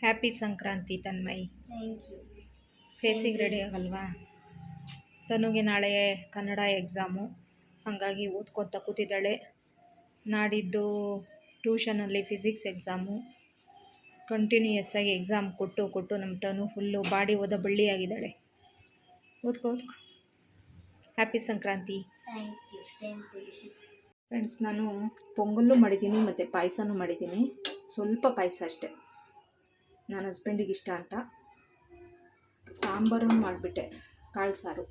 Happy Sankranti Tanmay thank you ಫೇಸಿಗೆ ready ಆಗಲ್ವಾ? ತನುಗೆ ನಾಳೆ ಕನ್ನಡ ಎಕ್ಸಾಮು ಹಾಗಾಗಿ ಓದ್ಕೊತ ಕೂತಿದ್ದಾಳೆ. ನಾಡಿದ್ದು ಟ್ಯೂಷನಲ್ಲಿ ಫಿಸಿಕ್ಸ್ ಎಕ್ಸಾಮು ಕಂಟಿನ್ಯೂಯಸ್ ಆಗಿ ಎಕ್ಸಾಮ್ ಕೊಟ್ಟು ಕೊಟ್ಟು ನಮ್ಮ ತನು ಫುಲ್ಲು ಬಾಡಿ ಓದ ಬಳ್ಳಿಯಾಗಿದ್ದಾಳೆ ಓದ್ಕೋ ಓದ್ಕೋ. Happy Sankranti thank you friends ನಾನು ಪೊಂಗಲ್ಲು ಮಾಡಿದ್ದೀನಿ ಮತ್ತು ಪಾಯಸನೂ ಮಾಡಿದ್ದೀನಿ. ಸ್ವಲ್ಪ ಪಾಯಸ ಅಷ್ಟೆ. ನನ್ನ ಹಸ್ಬೆಂಡಿಗೆ ಇಷ್ಟ ಅಂತ ಸಾಂಬಾರು ಮಾಡಿಬಿಟ್ಟೆ, ಕಾಳು ಸಾರು.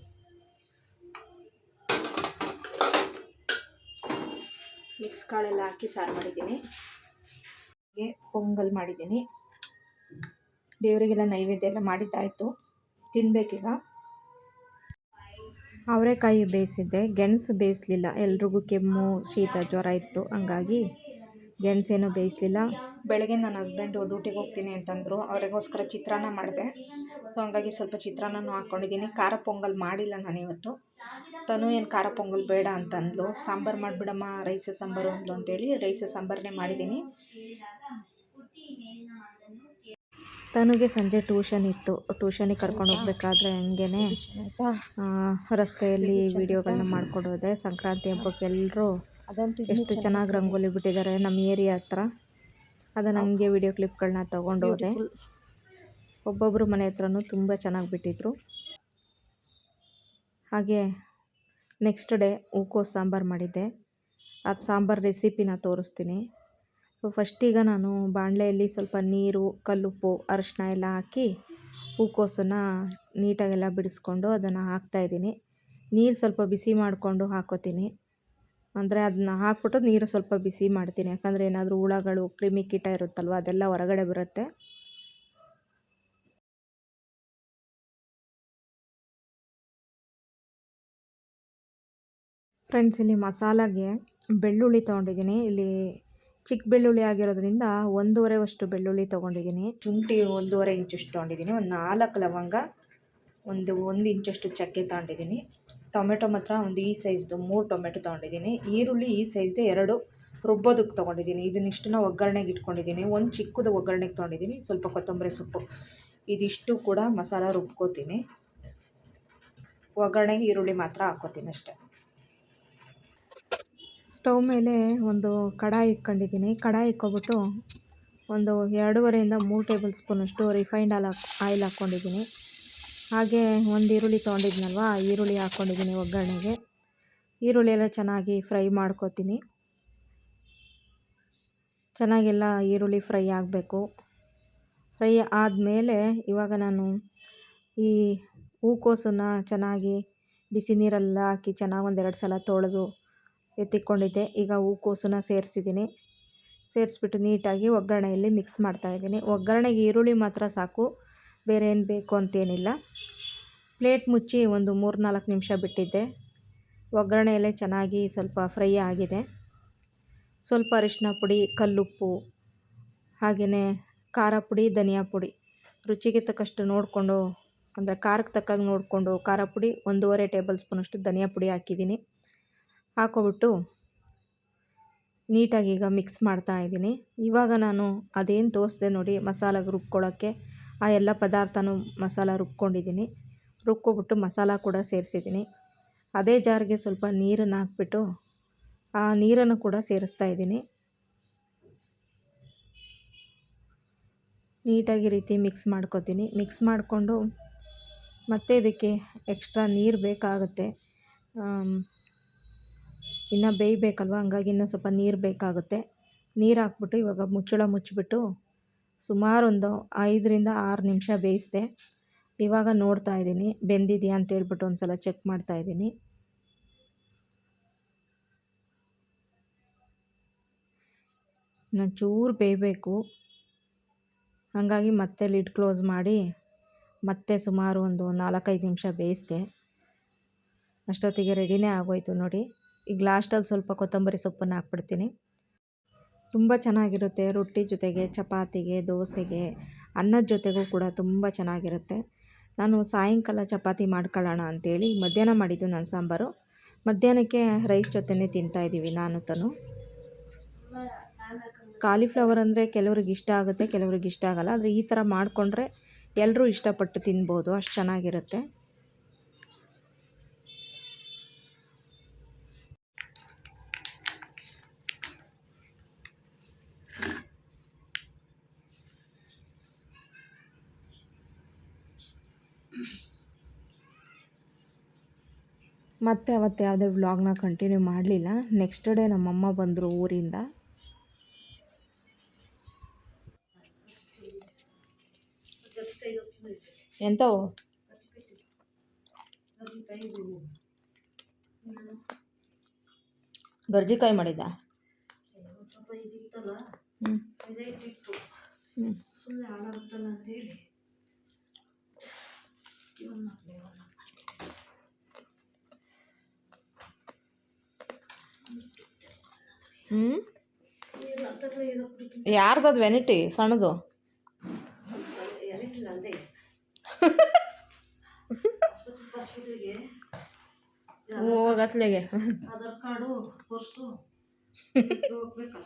ಮಿಕ್ಸ್ ಕಾಳೆಲ್ಲ ಹಾಕಿ ಸಾರು ಮಾಡಿದ್ದೀನಿ. ಪೊಂಗಲ್ ಮಾಡಿದ್ದೀನಿ. ದೇವರಿಗೆಲ್ಲ ನೈವೇದ್ಯ ಎಲ್ಲ ಮಾಡಿದ್ದಾಯಿತು. ತಿನ್ನಬೇಕೀಗ ಅವರೆಕಾಯಿ ಬೇಯಿಸಿದ್ದೆ, ಗೆಣಸು ಬೇಯಿಸಲಿಲ್ಲ. ಎಲ್ರಿಗೂ ಕೆಮ್ಮು, ಶೀತ ಜ್ವರ ಇತ್ತು, ಹಂಗಾಗಿ ಗೆಣಸೇನು ಬೇಯಿಸಲಿಲ್ಲ. ಬೆಳಗ್ಗೆ ನನ್ನ ಹಸ್ಬೆಂಡು ಡ್ಯೂಟಿಗೆ ಹೋಗ್ತೀನಿ ಅಂತಂದರು. ಅವರಿಗೋಸ್ಕರ ಚಿತ್ರಾನ್ನ ಮಾಡಿದೆ. ಸೊ ಹಂಗಾಗಿ ಸ್ವಲ್ಪ ಚಿತ್ರಾನ್ನನೂ ಹಾಕ್ಕೊಂಡಿದ್ದೀನಿ ಖಾರ ಪೊಂಗಲ್ ಮಾಡಿಲ್ಲ ನಾನು ಇವತ್ತು. ತನು ಏನು ಖಾರ ಪೊಂಗಲ್ ಬೇಡ ಅಂತಂದ್ಲು. ಸಾಂಬಾರು ಮಾಡಿಬಿಡಮ್ಮ ರೈಸ್ ಸಾಂಬಾರು ಅಂದ್ಲು ಅಂತೇಳಿ ರೈಸ್ ಸಾಂಬಾರನ್ನೇ ಮಾಡಿದ್ದೀನಿ. ತನುಗೆ ಸಂಜೆ ಟ್ಯೂಷನ್ ಇತ್ತು. ಟ್ಯೂಷನಿಗೆ ಕರ್ಕೊಂಡು ಹೋಗ್ಬೇಕಾದ್ರೆ ಹಂಗೇ ರಸ್ತೆಯಲ್ಲಿ ವೀಡಿಯೋಗಳನ್ನ ಮಾಡಿಕೊಡೋದೆ. ಸಂಕ್ರಾಂತಿ ಹಬ್ಬಕ್ಕೆ ಎಲ್ಲರೂ ಅದಂತೂ ಎಷ್ಟು ಚೆನ್ನಾಗಿ ರಂಗೋಲಿ ಬಿಟ್ಟಿದ್ದಾರೆ ನಮ್ಮ ಏರಿಯಾ ಹತ್ರ. ಅದನ್ನು ಹಂಗೆ ವಿಡಿಯೋ ಕ್ಲಿಪ್ಗಳನ್ನ ತೊಗೊಂಡು ಹೋದೆ. ಒಬ್ಬೊಬ್ಬರು ಮನೆ ಹತ್ರನೂ ತುಂಬ ಚೆನ್ನಾಗಿ ಬಿಟ್ಟಿದ್ರು. ಹಾಗೆ ನೆಕ್ಸ್ಟ್ ಡೇ ಹೂಕೋಸು ಸಾಂಬಾರು ಮಾಡಿದ್ದೆ. ಅದು ಸಾಂಬಾರು ರೆಸಿಪಿನ ತೋರಿಸ್ತೀನಿ. ಸೊ ಫಸ್ಟಿಗೆ ನಾನು ಬಾಣಲೆಯಲ್ಲಿ ಸ್ವಲ್ಪ ನೀರು ಕಲ್ಲುಪ್ಪು ಅರಿಶಿನ ಎಲ್ಲ ಹಾಕಿ ಹೂಕೋಸನ್ನು ನೀಟಾಗೆಲ್ಲ ಬಿಡಿಸ್ಕೊಂಡು ಅದನ್ನು ಹಾಕ್ತಾಯಿದ್ದೀನಿ ನೀರು ಸ್ವಲ್ಪ ಬಿಸಿ ಮಾಡಿಕೊಂಡು ಹಾಕೋತೀನಿ. ಅಂದರೆ ಅದನ್ನ ಹಾಕ್ಬಿಟ್ಟು ನೀರು ಸ್ವಲ್ಪ ಬಿಸಿ ಮಾಡ್ತೀನಿ. ಯಾಕಂದರೆ ಏನಾದರೂ ಹುಳಗಳು, ಕ್ರಿಮಿ ಕೀಟ ಇರುತ್ತಲ್ವ, ಅದೆಲ್ಲ ಹೊರಗಡೆ ಬರುತ್ತೆ. ಫ್ರೆಂಡ್ಸ್ ಇಲ್ಲಿ ಮಸಾಲಾಗೆ ಬೆಳ್ಳುಳ್ಳಿ ತೊಗೊಂಡಿದ್ದೀನಿ. ಇಲ್ಲಿ ಚಿಕ್ಕ ಬೆಳ್ಳುಳ್ಳಿ ಆಗಿರೋದ್ರಿಂದ ಒಂದೂವರೆ ಅಷ್ಟು ಬೆಳ್ಳುಳ್ಳಿ ತೊಗೊಂಡಿದ್ದೀನಿ. ಶುಂಠಿ ಒಂದೂವರೆ ಇಂಚಷ್ಟು ತೊಗೊಂಡಿದ್ದೀನಿ. ಒಂದು ನಾಲ್ಕು ಲವಂಗ, ಒಂದು ಒಂದು ಇಂಚಷ್ಟು ಚಕ್ಕೆ ತೊಗೊಂಡಿದ್ದೀನಿ. ಟೊಮೆಟೊ ಮಾತ್ರ ಒಂದು ಈ ಸೈಜ್ದು ಮೂರು ಟೊಮೆಟೊ ತೊಗೊಂಡಿದ್ದೀನಿ. ಈರುಳ್ಳಿ ಈ ಸೈಜ್ದು ಎರಡು ರುಬ್ಬೋದಕ್ಕೆ ತೊಗೊಂಡಿದ್ದೀನಿ. ಇದನ್ನಿಷ್ಟನ್ನ ಒಗ್ಗರಣೆಗೆ ಇಟ್ಕೊಂಡಿದ್ದೀನಿ. ಒಂದು ಚಿಕ್ಕದು ಒಗ್ಗರಣೆಗೆ ತೊಗೊಂಡಿದ್ದೀನಿ. ಸ್ವಲ್ಪ ಕೊತ್ತಂಬರಿ ಸೊಪ್ಪು. ಇದಿಷ್ಟು ಕೂಡ ಮಸಾಲ ರುಬ್ಕೋತೀನಿ. ಒಗ್ಗರಣೆಗೆ ಈರುಳ್ಳಿ ಮಾತ್ರ ಹಾಕ್ಕೋತೀನಿ ಅಷ್ಟೆ. ಸ್ಟವ್ ಮೇಲೆ ಒಂದು ಕಡಾಯಿ ಇಟ್ಕೊಂಡಿದ್ದೀನಿ. ಕಡಾಯಿ ಇಕ್ಕೊಬಿಟ್ಟು ಒಂದು ಎರಡೂವರೆಯಿಂದ ಮೂರು ಟೇಬಲ್ ಸ್ಪೂನಷ್ಟು ರಿಫೈನ್ಡ್ ಆಲ್ ಆಯಿಲ್ ಹಾಕ್ಕೊಂಡಿದ್ದೀನಿ. ಹಾಗೆ ಒಂದು ಈರುಳ್ಳಿ ತೊಗೊಂಡಿದ್ನಲ್ವ ಈರುಳ್ಳಿ ಹಾಕ್ಕೊಂಡಿದ್ದೀನಿ ಒಗ್ಗರಣೆಗೆ. ಈರುಳ್ಳಿ ಎಲ್ಲ ಚೆನ್ನಾಗಿ ಫ್ರೈ ಮಾಡ್ಕೊತೀನಿ. ಚೆನ್ನಾಗೆಲ್ಲ ಈರುಳ್ಳಿ ಫ್ರೈ ಆಗಬೇಕು. ಫ್ರೈ ಆದಮೇಲೆ ಇವಾಗ ನಾನು ಈ ಹೂಕೋಸನ್ನು ಚೆನ್ನಾಗಿ ಬಿಸಿ ನೀರೆಲ್ಲ ಹಾಕಿ ಚೆನ್ನಾಗಿ ಒಂದೆರಡು ಸಲ ತೊಳೆದು ಎತ್ತಿಕೊಂಡಿದ್ದೆ. ಈಗ ಹೂಕೋಸನ್ನ ಸೇರಿಸಿದ್ದೀನಿ. ಸೇರಿಸ್ಬಿಟ್ಟು ನೀಟಾಗಿ ಒಗ್ಗರಣೆಯಲ್ಲಿ ಮಿಕ್ಸ್ ಮಾಡ್ತಾಯಿದ್ದೀನಿ ಒಗ್ಗರಣೆಗೆ ಈರುಳ್ಳಿ ಮಾತ್ರ ಸಾಕು. ಬೇರೆ ಏನು ಬೇಕು ಅಂತೇನಿಲ್ಲ. ಪ್ಲೇಟ್ ಮುಚ್ಚಿ ಒಂದು ಮೂರು ನಾಲ್ಕು ನಿಮಿಷ ಬಿಟ್ಟಿದ್ದೆ. ಒಗ್ಗರಣೆಯಲ್ಲೇ ಚೆನ್ನಾಗಿ ಸ್ವಲ್ಪ ಫ್ರೈ ಆಗಿದೆ. ಸ್ವಲ್ಪ ಅರಿಶಿನ ಪುಡಿ, ಕಲ್ಲುಪ್ಪು, ಹಾಗೆಯೇ ಖಾರ ಪುಡಿ, ಧನಿಯಾ ಪುಡಿ. ರುಚಿಗೆ ತಕ್ಕಷ್ಟು ನೋಡಿಕೊಂಡು, ಅಂದರೆ ಖಾರಕ್ಕೆ ತಕ್ಕಂಗೆ ನೋಡಿಕೊಂಡು ಖಾರ ಪುಡಿ ಒಂದೂವರೆ ಟೇಬಲ್ ಸ್ಪೂನಷ್ಟು ಧನಿಯಾ ಪುಡಿ ಹಾಕಿದ್ದೀನಿ. ಹಾಕೋಬಿಟ್ಟು ನೀಟಾಗಿ ಈಗ ಮಿಕ್ಸ್ ಮಾಡ್ತಾ ಇದ್ದೀನಿ. ಇವಾಗ ನಾನು ಅದೇನು ತೋರಿಸ್ದೆ ನೋಡಿ ಮಸಾಲಾಗೆ ರುಬ್ಕೊಳ್ಳೋಕ್ಕೆ. ಆ ಎಲ್ಲ ಪದಾರ್ಥನೂ ಮಸಾಲ ರುಬ್ಕೊಂಡಿದ್ದೀನಿ. ರುಬ್ಕೊಬಿಟ್ಟು ಮಸಾಲ ಕೂಡ ಸೇರಿಸಿದ್ದೀನಿ. ಅದೇ ಜಾರಿಗೆ ಸ್ವಲ್ಪ ನೀರನ್ನು ಹಾಕ್ಬಿಟ್ಟು ಆ ನೀರನ್ನು ಕೂಡ ಸೇರಿಸ್ತಾ ಇದ್ದೀನಿ. ನೀಟಾಗಿ ರೀತಿ ಮಿಕ್ಸ್ ಮಾಡ್ಕೊತೀನಿ. ಮಿಕ್ಸ್ ಮಾಡಿಕೊಂಡು ಮತ್ತೆ ಇದಕ್ಕೆ ಎಕ್ಸ್ಟ್ರಾ ನೀರು ಬೇಕಾಗುತ್ತೆ. ಇನ್ನು ಬೇಯಬೇಕಲ್ವ? ಹಂಗಾಗಿ ಇನ್ನೂ ಸ್ವಲ್ಪ ನೀರು ಬೇಕಾಗುತ್ತೆ. ನೀರು ಹಾಕ್ಬಿಟ್ಟು ಇವಾಗ ಮುಚ್ಚಳ ಮುಚ್ಚಿಬಿಟ್ಟು ಸುಮಾರು ಒಂದು ಐದರಿಂದ ಆರು ನಿಮಿಷ ಬೇಯಿಸಿದೆ. ಇವಾಗ ನೋಡ್ತಾ ಇದ್ದೀನಿ. ಬೆಂದಿದೆಯಾ ಅಂತೇಳ್ಬಿಟ್ಟು ಒಂದು ಸಲ ಚೆಕ್ ಮಾಡ್ತಾ ಇದ್ದೀನಿ. ಚೂರು ಬೇಯಬೇಕು. ಹಾಗಾಗಿ ಮತ್ತೆ ಲಿಡ್ ಕ್ಲೋಸ್ ಮಾಡಿ ಮತ್ತೆ ಸುಮಾರು ಒಂದು ನಾಲ್ಕೈದು ನಿಮಿಷ ಬೇಯಿಸಿದೆ. ಅಷ್ಟೊತ್ತಿಗೆ ರೆಡಿನೇ ಆಗೋಯ್ತು ನೋಡಿ. ಈಗ ಲಾಸ್ಟಲ್ಲಿ ಸ್ವಲ್ಪ ಕೊತ್ತಂಬರಿ ಸೊಪ್ಪನ್ನು ಹಾಕ್ಬಿಡ್ತೀನಿ. ತುಂಬ ಚೆನ್ನಾಗಿರುತ್ತೆ ರೊಟ್ಟಿ ಜೊತೆಗೆ, ಚಪಾತಿಗೆ, ದೋಸೆಗೆ, ಅನ್ನದ ಜೊತೆಗೂ ಕೂಡ ತುಂಬ ಚೆನ್ನಾಗಿರುತ್ತೆ. ನಾನು ಸಾಯಂಕಾಲ ಚಪಾತಿ ಮಾಡ್ಕೊಳ್ಳೋಣ ಅಂಥೇಳಿ ಮಧ್ಯಾಹ್ನ ಮಾಡಿದ್ದು ನನ್ನ ಸಾಂಬಾರು. ಮಧ್ಯಾಹ್ನಕ್ಕೆ ರೈಸ್ ಜೊತೆನೇ ತಿಂತಾಯಿದ್ದೀವಿ ನಾನು, ತನು. ಕಾಲಿಫ್ಲವರ್ ಅಂದರೆ ಕೆಲವ್ರಿಗೆ ಇಷ್ಟ ಆಗುತ್ತೆ, ಕೆಲವ್ರಿಗೆ ಇಷ್ಟ ಆಗಲ್ಲ. ಆದರೆ ಈ ಥರ ಮಾಡಿಕೊಂಡ್ರೆ ಎಲ್ಲರೂ ಇಷ್ಟಪಟ್ಟು ತಿನ್ಬೋದು, ಅಷ್ಟು ಚೆನ್ನಾಗಿರುತ್ತೆ. ಮತ್ತೆ ಅವತ್ತು ಯಾವುದೇ ವ್ಲಾಗ್ನ ಕಂಟಿನ್ಯೂ ಮಾಡಲಿಲ್ಲ. ನೆಕ್ಸ್ಟ್ ಡೇ ನಮ್ಮಮ್ಮ ಬಂದರು ಊರಿಂದ. ಎಂಥವು ಗರ್ಜಿಕಾಯಿ ಮಾಡಿದ್ದ? ಸುಮ್ಮನೆ ಹ್ಞೂ ಯಾರ್ದದು ವೆನಿಟಿ ಸಣ್ಣದು? ಹೋಗತ್ಲೆಗೆ ಆಧಾರ್ ಕಾರ್ಡು ಪರ್ಸು ಹೋಗ್ಬೇಕಲ್ಲ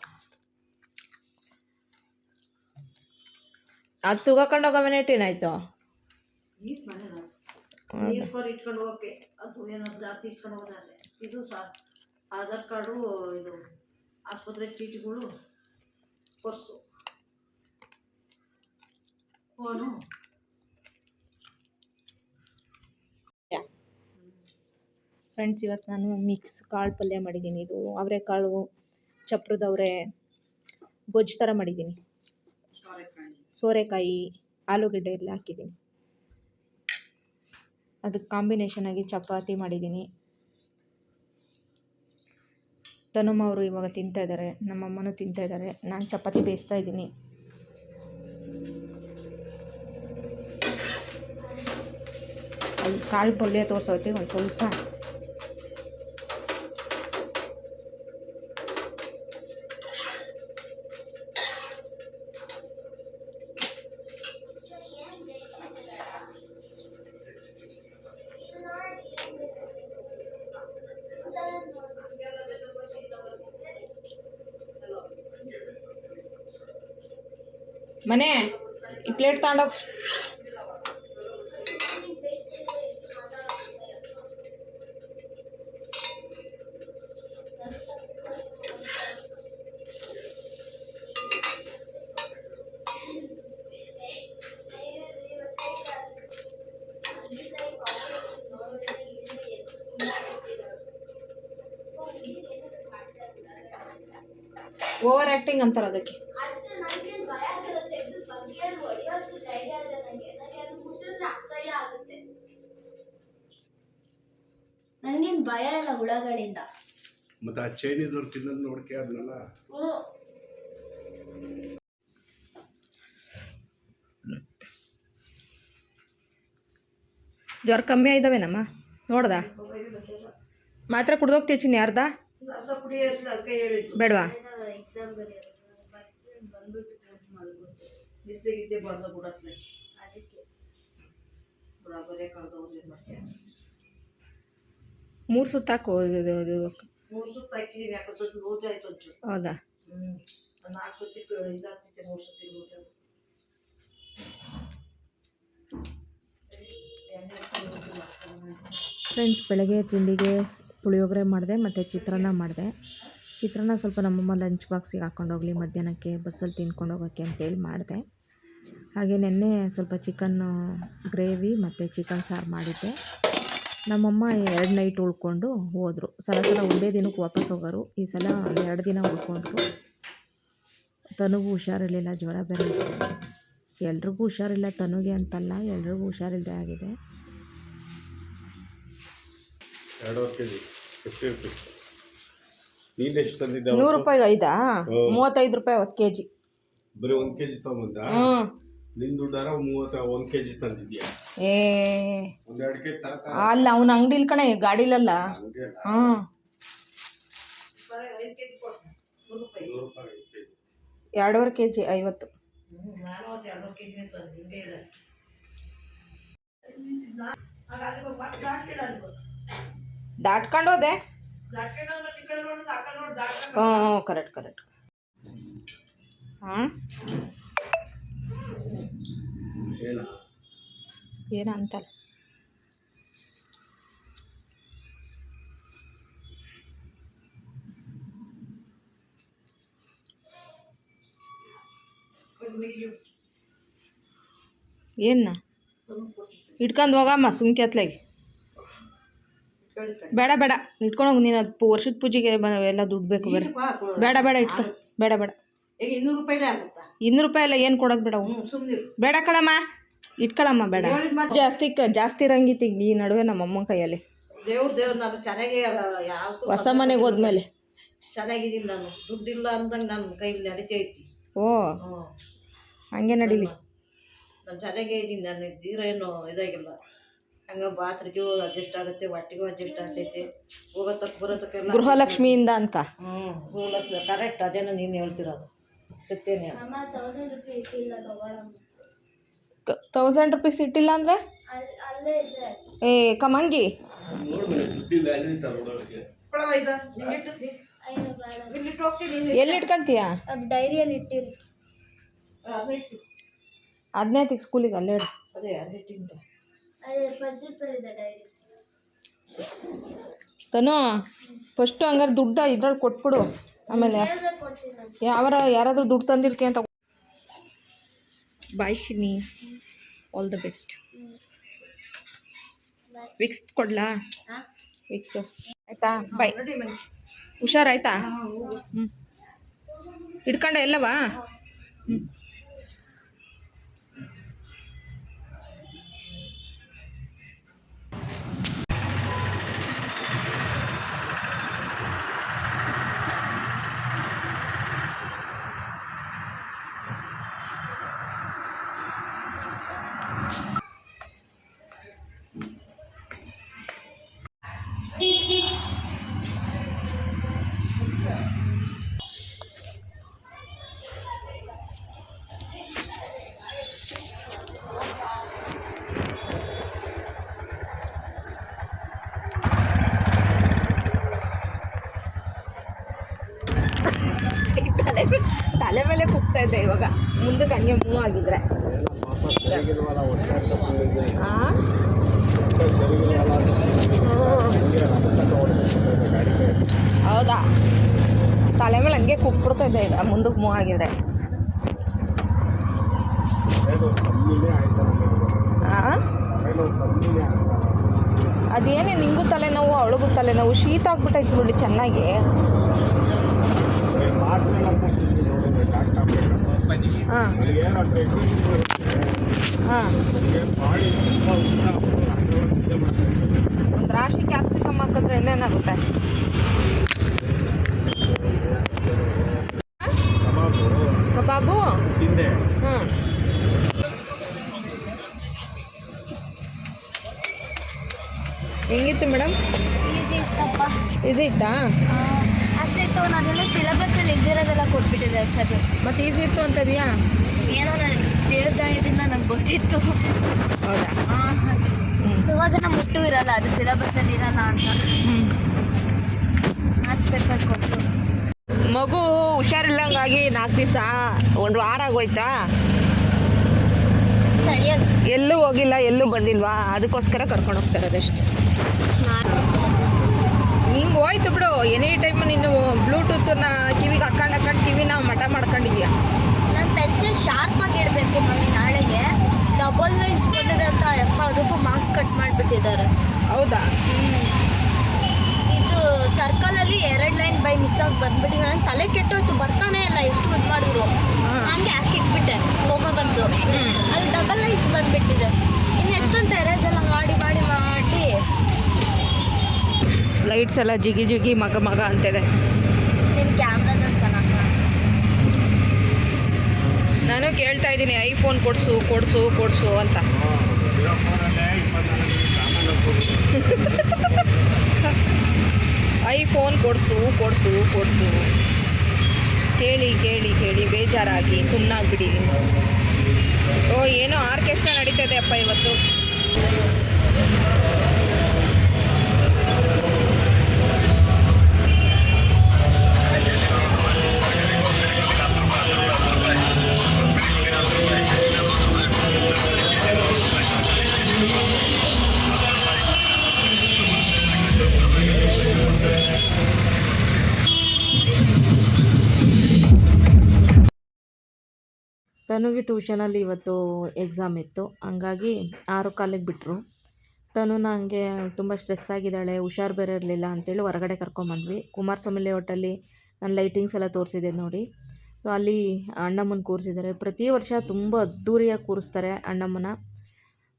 ಅದು ತುಗಕೊಂಡೋಗೋ ವೆನಿಟಿ ಏನಾಯ್ತು ಇಟ್ಕೊಂಡು ಹೋಗಕ್ಕೆ. ಅದು ಏನಾದ್ರು ಜಾಸ್ತಿ ಇಟ್ಕೊಂಡು ಹೋದಾದ್ರೆ. ಇದು ಸಹ ಆಧಾರ್ ಕಾರ್ಡು ಇದು ಆಸ್ಪತ್ರೆ ಚೀಟಿಗಳು ಪರ್ಸು ಫೋನು. ಫ್ರೆಂಡ್ಸ್, ಇವತ್ತು ನಾನು ಮಿಕ್ಸ್ ಕಾಳು ಪಲ್ಯ ಮಾಡಿದ್ದೀನಿ. ಇದು ಅವರೆಕಾಳು ಚಪ್ರದವರೆ, ಗೊಜ್ಜು ಥರ ಮಾಡಿದ್ದೀನಿ. ಸೋರೆಕಾಯಿ ಸೋರೆಕಾಯಿ, ಆಲೂಗಡ್ಡೆ ಎಲ್ಲ ಹಾಕಿದ್ದೀನಿ. ಅದಕ್ಕೆ ಕಾಂಬಿನೇಷನ್ ಆಗಿ ಚಪಾತಿ ಮಾಡಿದ್ದೀನಿ. ತನುಮ ಅವರು ಇವಾಗ ತಿಂತಾ ಇದ್ದಾರೆ ನಮ್ಮಮ್ಮನೂ ತಿಂತಾ ಇದ್ದಾರೆ ನಾನು ಚಪಾತಿ ಬೇಯಿಸ್ತಾ ಇದ್ದೀನಿ ಅಲ್ಲಿ ಕಾಳು ಪಲ್ಯ ತೋರಿಸೋತಿ ಒಂದು ಸ್ವಲ್ಪ ಮನೆ ಈ ಪ್ಲೇಟ್ ತಗೊಂಡೋಗಿ ಓವರ್ ಆ್ಯಕ್ಟಿಂಗ್ ಅಂತಾರೆ ಅದಕ್ಕೆ ಅದು ನನಗೆ ಭಯ ಬರುತ್ತೆ ಇದು ಬಗ್ಗೆ ಹೊಡೆಯೋಷ್ಟು ಧೈರ್ಯ ಇದೆ ನನಗೆ ನನಗೆ ಅದು ಮುಟ್ಟಿದ್ರೆ ಅಸಹ್ಯ ಆಗುತ್ತೆ ನನಗೇನು ಭಯ ಇಲ್ಲ ಹುಳಗಳಿಂದ ಮತ್ತೆ ಆ ಚೈನೀಸ್ ಅವ್ರು ತಿನ್ನೋದು ನೋಡ್ಕೆ ಅದನ್ನೆಲ್ಲ ಜ್ವರ ಕಮ್ಮಿ ಆಯ್ತವೇನಮ್ಮ ನೋಡ್ದ? ಮಾತ್ರ ಕುಡ್ದೋಗ್ತೀಯ ಚಿನ್ನಿ ಅರ್ಧ? ಬೇಡವಾ? ನಿದ್ದೆ ಗಿದ್ದೆ ಬಂದ ಅದಕ್ಕೆ. ಏನು ಮೂರು ಸುತ್ತು ಹಾಕು ಇದು ಇದು- ಇದು. ಮೂರು ಸುತ್ತು ಹಾಕಿದ್ದೀನಿ ಯಾಕೆ ಸುತ್ತು ಲೂಸ್ ಆಯ್ತು ಒಂಚೂರು ಹೌದಾ? ಹ್ಞೂ ನಾಲ್ಕು ಸುತ್ತಿ ಇದಾಗ್ತೈತೆ ಮೂರು ಸುತ್ತಿ ಲೂಸ್ ಆಯ್ತು ಎಣ್ಣೆ ಹಚ್ಕೊಂಡು ಹೋಗಿ ಮಾಡ್ಕೊಂಡು ಫ್ರೆಂಡ್ಸ್ ಬೆಳಗ್ಗೆ ತಿಂಡಿಗೆ ಪುಳಿಯೋಗರೆ ಮಾಡಿದೆ ಮತ್ತು ಚಿತ್ರಾನ್ನ ಮಾಡಿದೆ. ಚಿತ್ರಾನ್ನ ಸ್ವಲ್ಪ ನಮ್ಮಮ್ಮ ಲಂಚ್ ಬಾಕ್ಸಿಗೆ ಹಾಕ್ಕೊಂಡೋಗ್ಲಿ ಹೋಗಲಿ ಮಧ್ಯಾಹ್ನಕ್ಕೆ ಬಸ್ಸಲ್ಲಿ ತಿನ್ಕೊಂಡು ಹೋಗೋಕ್ಕೆ ಅಂತೇಳಿ ಮಾಡಿದೆ. ಹಾಗೆ ನೆನ್ನೆ ಸ್ವಲ್ಪ ಚಿಕನ್ನು ಗ್ರೇವಿ ಮತ್ತು ಚಿಕನ್ ಸಾರು ಮಾಡಿದ್ದೆ. ನಮ್ಮಮ್ಮ ಎರಡು ನೈಟ್ ಉಳ್ಕೊಂಡು ಹೋದರು. ಸಲ ಸಲ ಒಂದೇ ದಿನಕ್ಕೆ ವಾಪಸ್ ಹೋಗೋರು. ಈ ಸಲ ಎರಡು ದಿನ ಉಳ್ಕೊಂಡ್ರು. ತನಗೂ ಹುಷಾರಿರಲಿಲ್ಲ ಜ್ವರ ಬೇರೆ ಎಲ್ರಿಗೂ ಹುಷಾರಿಲ್ಲ ತನುಗೆ ಅಂತಲ್ಲ ಎಲ್ರಿಗೂ ಹುಷಾರಿಲ್ಲದೆ ಆಗಿದೆ. ನೂರು ರೂಪಾಯಿಗೆ ಐದಾ? ಮೂವತ್ತೈದು ರೂಪಾಯಿ ಒಂದು ಕೆ ಜಿ ಬರೀ ಒಂದು ಕೆ ಜಿ ತೊಗೊಂಬಂದ ಹ್ಞೂ ನಿನ್ನ ದುಡ್ಡಾರ ಮೂವತ್ತ ಒಂದು ಕೆ ಜಿ ತಂದಿದ್ಯಾ? ಏ. ಅಲ್ಲ ಅವನ ಅಂಗಡಿಲಿ ಕಣೆ ಗಾಡಿಲಲ್ಲ ಜಿ ಎರಡೂವರೆ ಕೆ ಜಿ ಐವತ್ತು ಹ್ಞೂ ನಾನು ಒಂದು ಎರಡು ಕೆ ಜಿನೇ ತಂದೆ ಹಿಂಗೆ ಇದೆ ಆಗ ಅಲ್ಲಿಗೆ ಮತ್ತೆ ದಾಟ್ಲಿಲ್ಲ ಅಲ್ಲಿಗೆ ದಾಟ್ಕೊಂಡು ಹೋದೆ ದಾಟ್ಕೊಂಡು ಮತ್ತೆ ಈ ಕಡೆ ನೋಡಿ ಆ ಕಡೆ ನೋಡಿ ದಾಟ್ಕೊಂಡು ಹ್ಞೂ ಹ್ಞೂ ಕರೆಕ್ಟ್ ಕರೆಕ್ಟ್ ಹಾಂ ಏನ ಅಂತಲ್ಲ ಏನ ಇಟ್ಕೊಂಡು ಹೋಗಮ್ಮ ಸುಮ್ಕೆ ಅತ್ಲಾಗಿ. ಬೇಡ ಬೇಡ. ಇಟ್ಕೊಂಡು ಹೋಗಿ. ನೀನು ಅದು ವರ್ಷದ ಪೂಜೆಗೆ ಎಲ್ಲ ದುಡ್ಡು ಬೇಕು ಬೇರೆ. ಬೇಡ ಬೇಡ ಇಟ್ಕೊ. ಬೇಡ ಬೇಡ. ಇನ್ನೂರು ರೂಪಾಯಿ ಇಲ್ಲ ಏನು ಕೊಡೋದು ಬೇಡ. ಬೇಡ ಕಣಮ್ಮ. ಇಟ್ಕೊಳಮ್ಮ ಬೇಡ. ಜಾಸ್ತಿ ಜಾಸ್ತಿ ರಂಗಿ ತೆಗ್ದು ರಂಗಿತಿ ಈ ನಡುವೆ ನಮ್ಮ ಅಮ್ಮ ಕೈಯಲ್ಲಿ. ದೇವ್ರ ದೇವ್ರು ನಾನು ಚೆನ್ನಾಗೇ ಯಾವ ಹೊಸ ಮನೆಗೆ ಹೋದ್ಮೇಲೆ. ಚೆನ್ನಾಗಿದ್ದೀನಿ ನಾನು. ದುಡ್ಡಿಲ್ಲ ಅಂದಂಗೆ ನನ್ನ ಕೈಲಿ ನಡಿತೈತಿ ಓ. ಹ್ಞೂ ಹಂಗೆ ನಡೀಲಿ. ನಾನು ಚೆನ್ನಾಗೇ ಇದ್ದೀನಿ ನಾನು ತೀರ ಏನು ಇದಾಗಿಲ್ಲ. ಹಂಗೆ ಬಾತ್ರಿಗೂ ಅಡ್ಜಸ್ಟ್ ಆಗುತ್ತೆ ಹೊಟ್ಟಿಗೂ ಅಡ್ಜಸ್ಟ್ ಆಗ್ತೈತೆ. ಬರೋ ಬರೋತಕ್ಕೆಲ್ಲ ಗೃಹಲಕ್ಷ್ಮಿಯಿಂದ ಅನ್ಕ. ಹ್ಞೂ ಗೃಹಲಕ್ಷ್ಮಿ. ಕರೆಕ್ಟ್ ಅದೇನೋ ನೀನು ಹೇಳ್ತಿರೋದು. ಅಮ್ಮ ತೌಸಂಡ್ ರುಪೀಸ್ ಇಟ್ಟಿಲ್ಲ ಅಂದರೆ? ಏ ಕಮಂಗಿ ಎಲ್ಲಿ ಇಟ್ಕೊಂತೀಯ ಡೈರಿಯಲ್ಲಿ ಇಟ್ಟಿರಿ ಅದೇ ಇಟ್ಟು ಅದನ್ನೇ ತಿಕ್ ಸ್ಕೂಲಿಗೆ ಅಲ್ಲೇ ತನು ಫಸ್ಟು ಹಂಗಾರೆ ದುಡ್ಡು ಇದ್ರಲ್ಲಿ ಕೊಟ್ಬಿಡು. ಆಮೇಲೆ ಯಾವಾರ ಯಾರಾದರೂ ದುಡ್ಡು ತಂದಿರ್ತೀಯ ಅಂತ bye Chinni all the best Vicks ಕೊಡ್ಲಾ? Vicks ಆಯ್ತಾ? ಬಾಯ್ ಹುಷಾರಾಯ್ತಾ? ಹ್ಞೂ ಇಟ್ಕೊಂಡೆ ಎಲ್ಲವಾ? ಹ್ಞೂ ತಲೆ ಮೇಲೆ ಕುಗ್ತಾ ಇದೆ ಇವಾಗ. ಮುಂದಕ್ಕೆ ಹಂಗೆ ಮೂವ್ ಆಗಿದ್ರೆ. ಹೌದಾ? ತಲೆ ಮೇಲೆ ಹಂಗೆ ಕುಗ್ಬಿಡ್ತಾ ಇದೆ ಈಗ ಮುಂದಕ್ಕೆ ಮೂವ್ ಆಗಿದ್ರೆ. ಅದೇನೇ ನಿಂಗೂ ತಲೆನೋವು ಅವಳಿಗೂ ತಲೆನೋವು, ಶೀತ ಆಗ್ಬಿಟ್ಟೈತೆ ಬಿಡಿ ಚೆನ್ನಾಗಿ ಮಾತುಗಳ ಕೊಟ್ಟಿದ್ದೀನಿ ನೋಡಿದ್ರೆ ಡಾಕ್ಟರ್ ಹಾಂ ಏನೋ ಟ್ರೀಟ್ಮೆಂಟ್ ಹಾಂ ನನಗೆ ಬಾಡಿ ತುಂಬ ಉಷ್ಣ ಆಗ್ಬಿಟ್ಟು ಹಂಗೆ ನಿದ್ದೆ ಮಾಡ್ತಾ ಇದ್ದೀನಿ. ಒಂದು ರಾಶಿ ಕ್ಯಾಪ್ಸಿಕಮ್ ಹಾಕಿದ್ರೆ ಏನೇನಾಗುತ್ತೆ ಕಬಾಬು? ಹಾಂ ಹೆಂಗಿತ್ತು ಮೇಡಮ್ ಈಸಿ ಇತ್ತಾ? ಅಷ್ಟಿತ್ತು ನಾನೆಲ್ಲ ಸಿಲೆಬಸ್ಸಲ್ಲಿ ಇದ್ದಿರೋದೆಲ್ಲ ಕೊಟ್ಬಿಟ್ಟಿದ್ದಾರೆ ಸರ್ ಮತ್ತು ಈಸಿ ಇತ್ತು ಅಂತದ್ಯಾ? ಏನೋ ನನಗೆ ದೇವ್ರದಾಯದಿಂದ ನಂಗೆ ಗೊತ್ತಿತ್ತು. ಹೌದಾ? ತುಂಬ ಜನ ಮುಟ್ಟು ಇರಲ್ಲ ಅದು ಸಿಲೆಬಸ್ಸಲ್ಲಿ ಇರಲ್ಲ ಅಂತ. ಮ್ಯಾಥ್ಸ್ ಪೇಪರ್ ಕೊಟ್ಟು. ಮಗು ಹುಷಾರಿಲ್ಲಂಗಾಗಿ ನಾಲ್ಕು ದಿವಸ ಒಂದು ವಾರ ಆಗೋಯ್ತಾ? ಸರಿಯಾಗಿ ಎಲ್ಲೂ ಹೋಗಿಲ್ಲ ಎಲ್ಲೂ ಬಂದಿಲ್ವಾ? ಅದಕ್ಕೋಸ್ಕರ ಕರ್ಕೊಂಡು ಹೋಗ್ತಾರೆ ಅದಷ್ಟೇ ಹಿಂಗೆ ಹೋಯ್ತು ಬಿಡು. ಎನಿ ಟೈಮ್ ನೀನು ಬ್ಲೂಟೂತನ್ನ ಕಿವಿಗೆ ಹಾಕೊಂಡು ಹಾಕೊಂಡು ಕಿವಿನ ಮಠ ಮಾಡ್ಕೊಂಡಿದ್ಯಾ? ನನ್ನ ಪೆನ್ಸಿಲ್ ಶಾರ್ಪಾಗಿ ಇಡಬೇಕು ಮಮ್ಮಿ ನಾಳೆಗೆ. ಡಬಲ್ ಲೈನ್ಸ್ ಬಂದಿದೆ ಅಂತ ಯಪ್ಪ ಅದಕ್ಕೂ ಮಾರ್ಕ್ಸ್ ಕಟ್ ಮಾಡಿಬಿಟ್ಟಿದ್ದಾರೆ. ಹೌದಾ? ಇದು ಸರ್ಕಲಲ್ಲಿ ಎರಡು ಲೈನ್ ಬೈ ಮಿಸ್ ಆಗಿ ಬಂದ್ಬಿಟ್ಟಿದೆ. ನನಗೆ ತಲೆ ಕೆಟ್ಟೋಯ್ತು ಬರ್ತಾನೆ ಇಲ್ಲ ಎಷ್ಟು ಇದು ಮಾಡಿದ್ರು. ಹಂಗೆ ಹಾಕಿಟ್ಬಿಟ್ಟೆ ಕೋಪ ಬಂತು. ಅದು ಡಬಲ್ ಲೈನ್ಸ್ ಬಂದ್ಬಿಟ್ಟಿದೆ ಇನ್ನು ಎಷ್ಟಂತ ಎರೇಸ್ ಎಲ್ಲ ಮಾಡಿ ಮಾಡಿ ಮಾಡಿ ಲೈಟ್ಸ್ ಎಲ್ಲ ಜಿಗಿ ಜಿಗಿ ಮಗ ಮಗ ಅಂತಿದೆ. ನಾನು ಕೇಳ್ತಾ ಇದ್ದೀನಿ ಐಫೋನ್ ಕೊಡಿಸು ಕೊಡಿಸು ಕೊಡಿಸು ಅಂತ. ಐಫೋನ್ ಕೊಡಿಸು ಕೊಡಿಸು ಕೊಡಿಸು. ಕೇಳಿ ಕೇಳಿ ಕೇಳಿ ಬೇಜಾರಾಗಿ ಸುಮ್ಮನಾಗ್ಬಿಡಿ ಓ ಏನೋ ಆರ್ಕೆಸ್ಟ್ರಾ ನಡೀತದೆ ಅಪ್ಪ ಇವತ್ತು. ತನುಗೆ ಟ್ಯೂಷನಲ್ಲಿ ಇವತ್ತು ಎಕ್ಸಾಮ್ ಇತ್ತು. ಹಂಗಾಗಿ ಆರು ಕಾಲಿಗೆ ಬಿಟ್ಟರು ತನು ನನಗೆ ತುಂಬ ಸ್ಟ್ರೆಸ್ ಆಗಿದ್ದಾಳೆ, ಹುಷಾರು ಬೇರೆ ಇರಲಿಲ್ಲ ಅಂತೇಳಿ ಹೊರಗಡೆ ಕರ್ಕೊಂಬಂದ್ವಿ. ಕುಮಾರಸ್ವಾಮಿ ಹೋಟಲ್ಲಿ ನಾನು ಲೈಟಿಂಗ್ಸ್ ಎಲ್ಲ ತೋರಿಸಿದೆ ನೋಡಿ. ಅಲ್ಲಿ ಅಣ್ಣಮ್ಮನ ಕೂರಿಸಿದ್ದಾರೆ. ಪ್ರತಿ ವರ್ಷ ತುಂಬ ಅದ್ಧೂರಿಯಾಗಿ ಕೂರಿಸ್ತಾರೆ ಅಣ್ಣಮ್ಮನ.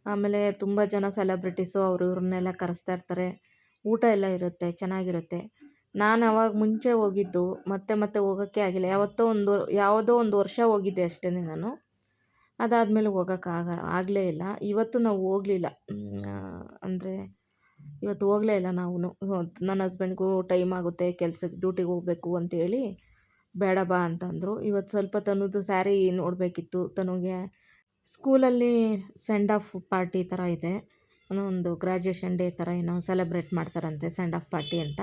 ಆಮೇಲೆ ತುಂಬ ಜನ ಸೆಲೆಬ್ರಿಟೀಸು ಅವರು ಇವ್ರನ್ನೆಲ್ಲ ಕರೆಸ್ತಾ ಇರ್ತಾರೆ. ಊಟ ಎಲ್ಲ ಇರುತ್ತೆ, ಚೆನ್ನಾಗಿರುತ್ತೆ. ನಾನು ಅವಾಗ ಮುಂಚೆ ಹೋಗಿದ್ದು, ಮತ್ತೆ ಮತ್ತೆ ಹೋಗೋಕ್ಕೆ ಆಗಿಲ್ಲ. ಯಾವತ್ತೋ ಒಂದು, ಯಾವುದೋ ಒಂದು ವರ್ಷ ಹೋಗಿದ್ದೆ ಅಷ್ಟೇ ನಾನು. ಅದಾದಮೇಲೆ ಹೋಗೋಕ್ಕಾಗ ಆಗಲೇ ಇಲ್ಲ. ಇವತ್ತು ನಾವು ಹೋಗಲಿಲ್ಲ. ಅಂದರೆ ಇವತ್ತು ಹೋಗಲೇ ಇಲ್ಲ ನಾವು ನನ್ನ ಹಸ್ಬೆಂಡ್ಗೂ ಟೈಮ್ ಆಗುತ್ತೆ ಕೆಲಸಕ್ಕೆ ಡ್ಯೂಟಿಗೆ ಹೋಗಬೇಕು ಅಂತೇಳಿ ಬೇಡ ಬಾ ಅಂತಂದರು. ಇವತ್ತು ಸ್ವಲ್ಪ ತನ್ನದು ಸ್ಯಾರಿ ನೋಡಬೇಕಿತ್ತು. ತನಗೆ ಸ್ಕೂಲಲ್ಲಿ ಸೆಂಡ್ ಆಫ್ ಪಾರ್ಟಿ ಥರ ಇದೆ. ಒಂದು ಗ್ರ್ಯಾಜುಯೇಷನ್ ಡೇ ಥರ ಏನೋ ಸೆಲೆಬ್ರೇಟ್ ಮಾಡ್ತಾರಂತೆ, ಸೆಂಡ್ ಆಫ್ ಪಾರ್ಟಿ ಅಂತ.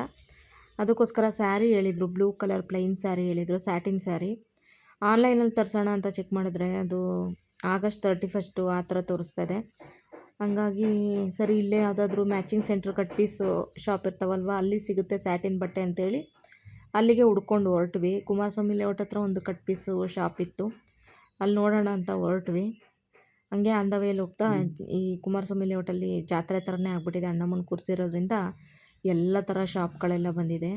ಅದಕ್ಕೋಸ್ಕರ ಸ್ಯಾರಿ ಹೇಳಿದರು. ಬ್ಲೂ ಕಲರ್ ಪ್ಲೈನ್ ಸ್ಯಾರಿ ಹೇಳಿದರು ಸ್ಯಾಟಿನ್ ಸ್ಯಾರಿ. ಆನ್ಲೈನಲ್ಲಿ ತರಿಸೋಣ ಅಂತ ಚೆಕ್ ಮಾಡಿದ್ರೆ ಅದು ಆಗಸ್ಟ್ ತರ್ಟಿ ಫಸ್ಟು ಆ ಥರ ತೋರಿಸ್ತಾ ಇದೆ ಹಂಗಾಗಿ ಸರಿ ಇಲ್ಲೇ ಯಾವುದಾದ್ರೂ matching centre cut piece shop ಇರ್ತಾವಲ್ವ ಅಲ್ಲಿ ಸಿಗುತ್ತೆ ಸ್ಯಾಟಿನ್ ಬಟ್ಟೆ ಅಂತೇಳಿ. ಅಲ್ಲಿಗೆ ಹುಡ್ಕೊಂಡು ಹೊರಟ್ವಿ. ಕುಮಾರಸ್ವಾಮಿ ಲೇಔಟ್ ಹತ್ರ ಒಂದು ಕಟ್ ಪೀಸು ಶಾಪ್ ಇತ್ತು. ಅಲ್ಲಿ ನೋಡೋಣ ಅಂತ ಹೊರಟ್ವಿ. ಹಂಗೆ ಅಂದವೇಲಿ ಹೋಗ್ತಾ ಈ ಕುಮಾರಸ್ವಾಮಿ ಲೇಔಟಲ್ಲಿ ಜಾತ್ರೆ ಥರನೇ ಆಗ್ಬಿಟ್ಟಿದೆ. ಅಣ್ಣಮ್ಮನ ಕೂರಿಸಿರೋದ್ರಿಂದ ಎಲ್ಲ ಥರ ಶಾಪ್ಗಳೆಲ್ಲ ಬಂದಿದೆ.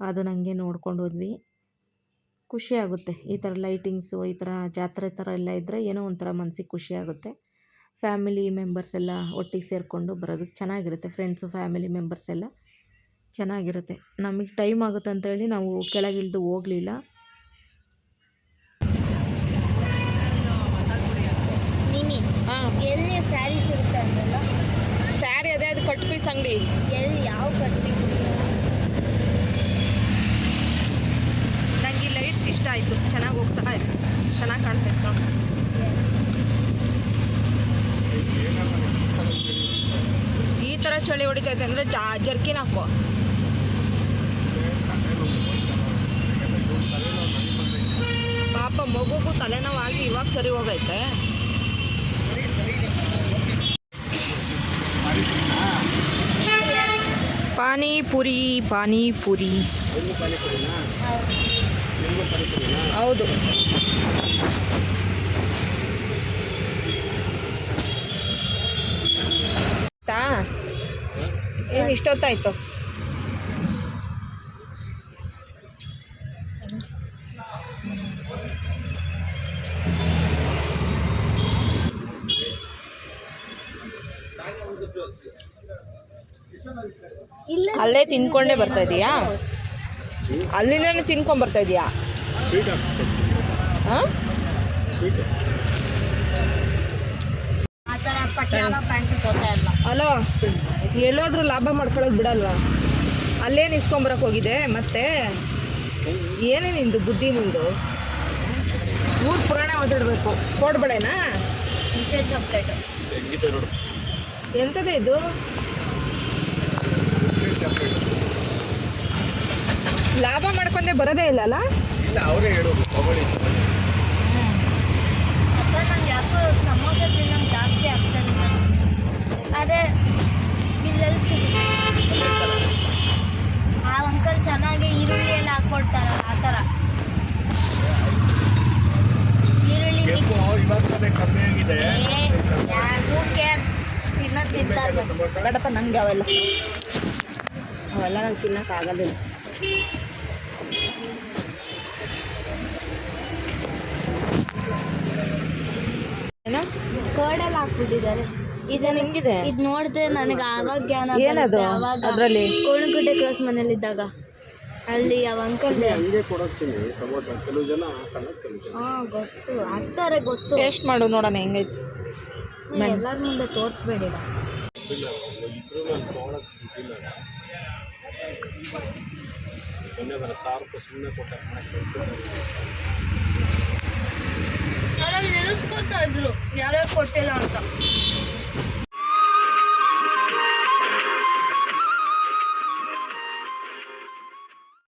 ಅದು ನನಗೆ ನೋಡ್ಕೊಂಡು ಹೋದ್ವಿ. ಖುಷಿ ಆಗುತ್ತೆ. ಈ ಥರ ಲೈಟಿಂಗ್ಸು ಈ ಥರ ಜಾತ್ರೆ ಥರ ಎಲ್ಲ ಇದ್ದರೆ ಏನೋ ಒಂಥರ ಮನಸ್ಸಿಗೆ ಖುಷಿ ಆಗುತ್ತೆ. ಫ್ಯಾಮಿಲಿ ಮೆಂಬರ್ಸ್ ಎಲ್ಲ ಒಟ್ಟಿಗೆ ಸೇರಿಕೊಂಡು ಬರೋದಕ್ಕೆ ಚೆನ್ನಾಗಿರುತ್ತೆ. ಫ್ರೆಂಡ್ಸು ಫ್ಯಾಮಿಲಿ ಮೆಂಬರ್ಸ್ ಎಲ್ಲ ಚೆನ್ನಾಗಿರುತ್ತೆ. ನಮಗೆ ಟೈಮ್ ಆಗುತ್ತೆ ಅಂತೇಳಿ ನಾವು ಕೆಳಗಿಳಿದು ಹೋಗಲಿಲ್ಲ. ಸ್ಯಾರಿ ಅದೇ ಅದು ಕಟ್ ಪೀಸ್ ಅಂಗಡಿ. ನನಗೆ ಲೈಟ್ಸ್ ಇಷ್ಟ ಆಯಿತು. ಚೆನ್ನಾಗಿ ಹೋಗ್ತಾ ಇತ್ತು ಚೆನ್ನಾಗಿ ಕಾಣ್ತಾ ಇತ್ತು ನೋಡಿ. ಈ ಥರ ಚಳಿ ಹೊಡಿತೈತೆ ಅಂದರೆ ಜಾ ಜರ್ಕಿನ ಹಾಕೋ. ಪಾಪ ಮಗುಗೂ ತಲೆನೋವಾಗಿ ಇವಾಗ ಸರಿ ಹೋಗೈತೆ. ಪಾನಿಪುರಿ ಪಾನಿಪುರಿ. ಹೌದು. ತಾ ಏನು ಇಷ್ಟೊತ್ತಾಯ್ತು? ಇಲ್ಲ ಅಲ್ಲೇ ತಿನ್ಕೊಂಡೇ ಬರ್ತಾ ಇದೀಯಾ? ಅಲ್ಲಿಂದನೇ ತಿನ್ಕೊಂಡ್ ಬರ್ತಾ ಇದೀಯಾ? ಅಲೋ ಹಾಂ? ಎಲ್ಲೋದ್ರೂ ಲಾಭ ಮಾಡ್ಕೊಳ್ಳೋದು ಬಿಡಲ್ವಾ? ಅಲ್ಲೇನು ಇಸ್ಕೊಂಬರಕ್ಕೆ ಹೋಗಿದೆ ಮತ್ತೆ ಏನೇ ನಿಂದು ಬುದ್ಧಿ ನಿಂದು? ಊರು ಪುರಾಣ ಮಾತಾಡಬೇಕು ಕೊಡ್ಬೇಡೇನಾ ಎಂಥದೇ ಇದು? ಲಾಭ ಮಾಡ್ಕೊಂಡೆ ಬರೋದೇ ಇಲ್ಲಲ್ಲ? ಇಲ್ಲ ಅವರೇ ಹೇಳೋದು ತಗೊಳ್ಳಿ ಅಪ್ಪ ನಂಗೆ ಯಾಕೋ ಸಮೋಸ ತಿನ್ನೋದು ಜಾಸ್ತಿ ಆಗ್ತದೆ ಅದೇ ಇಲ್ಲೆಲ್ಲಿ ಸಿಗುತ್ತೆ. ಆ ಅಂಕಲ್ ಚೆನ್ನಾಗಿ ಈರುಳ್ಳಿ ಎಲ್ಲ ಹಾಕ್ಕೊಡ್ತಾರಲ್ಲ ಆ ಥರ. ಈರುಳ್ಳಿ ಕಮ್ಮಿ ಆಗಿದೆ. ಹೂ ಕೇರ್ಸ್ ತಿನ್ನೋದು ಬೇಡಪ್ಪ ನಂಗೆ ಅವೆಲ್ಲ. ಅವೆಲ್ಲ ನಂಗೆ ತಿನ್ನೋಕ್ಕಾಗೋದಿಲ್ಲ ಏನೋ? ಕರ್ಡೆಲ್ಲ ಹಾಕ್ಬಿಟ್ಟಿದ್ದಾರೆ. ಇದು ನೋಡಿದ್ರೆ ನನಗೆ ಆವಾಗ ಜ್ಞಾನ ಏನದು? ಬರುತ್ತೆ, ಆವಾಗ ಅದರಲ್ಲಿ? ಕೋಣಗುಡ್ಡೆ ಕ್ರಾಸ್ ಮನೇಲಿದ್ದಾಗ. ಅಲ್ಲಿ ಅವ ಅಂಕಲ್ ಹಂಗೆ ಕೊಡೋಗ್ತೀನಿ. ಸಮೋಸ ಕೆಲವು ಜನ ಹಾಕಲ್ಲ ಕೆಲವು ಜನ ಹಾಂ ಗೊತ್ತು. ಹಾಕ್ತಾರೆ ಗೊತ್ತು. ಟೇಸ್ಟ್ ಮಾಡು ನೋಡೋಣ ಹೆಂಗೈತೆ. ಎಲ್ಲರ ಮುಂದೆ ತೋರಿಸ್ಬೇಡಿ. ಇಲ್ಲ ಇಬ್ರು ನಾನು ತೊಗೊಳಕ್ ದುಡ್ಡಿಲ್ಲ ಮೊನ್ನೆ ಬರ ಸಾವಿರ ರೂಪಾಯಿ ಸುಮ್ಮನೆ ಕೊಟ್ಟೆ ನಿಲ್ಲಿಸ್ಕೊತಾ ಇದ್ರು ಯಾರ್ಯಾರು ಕೊಟ್ಟಿಲ್ಲ ಅಂತ